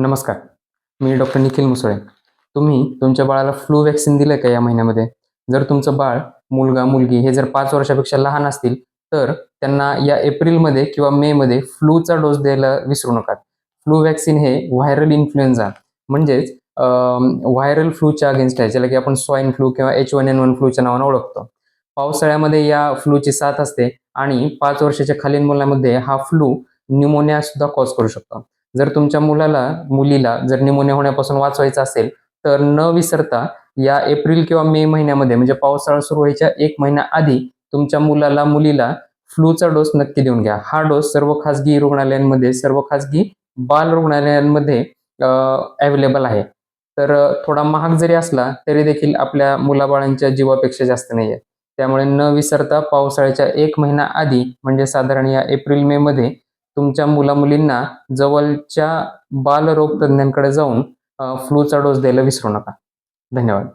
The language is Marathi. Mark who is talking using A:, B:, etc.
A: नमस्कार मी डॉक्टर निखिल मुसळे. तुम्ही तुमच्या बाळाला फ्लू वॅक्सिन दिलं का या महिन्यामध्ये? जर तुमचं बाळ मुलगा मुलगी हे जर पाच वर्षापेक्षा लहान असतील तर त्यांना या एप्रिलमध्ये किंवा मेमध्ये फ्लूचा डोस द्यायला विसरू नका फ्लू वॅक्सिन हे व्हायरल इन्फ्लुएन्झा म्हणजेच व्हायरल फ्लूच्या अगेन्स्ट आहे ज्याला की आपण स्वाईन फ्लू किंवा एच वन एन वन फ्लूच्या नावानं ओळखतो. पावसाळ्यामध्ये या फ्लूची साथ असते आणि पाच वर्षाच्या खालील मुलांमध्ये हा फ्लू न्यूमोनिया सुद्धा कॉज करू शकतो. जर तुमच्या मुलाला मुलीला जर निमोनिया होण्यापासून वाचवायचं असेल तर न विसरता या एप्रिल किंवा मे महिन्यामध्ये म्हणजे पावसाळा सुरू व्हायच्या एक महिना आधी तुमच्या मुलाला मुलीला फ्लूचा डोस नक्की देऊन घ्या. हा डोस सर्व खाजगी रुग्णालयांमध्ये सर्व खाजगी बाल रुग्णालयांमध्ये अवेलेबल आहे. तर थोडा महाग जरी असला तरी देखील आपल्या मुलाबाळांच्या जीवापेक्षा जास्त नाही आहे त्यामुळे न विसरता पावसाळ्याच्या एक महिना आधी म्हणजे साधारण या एप्रिल मे मध्ये तुमच्या मुलामुलींना जवळच्या बालरोगतज्ञांकडे जाऊन फ्लूचा डोस द्यायला विसरू नका. धन्यवाद.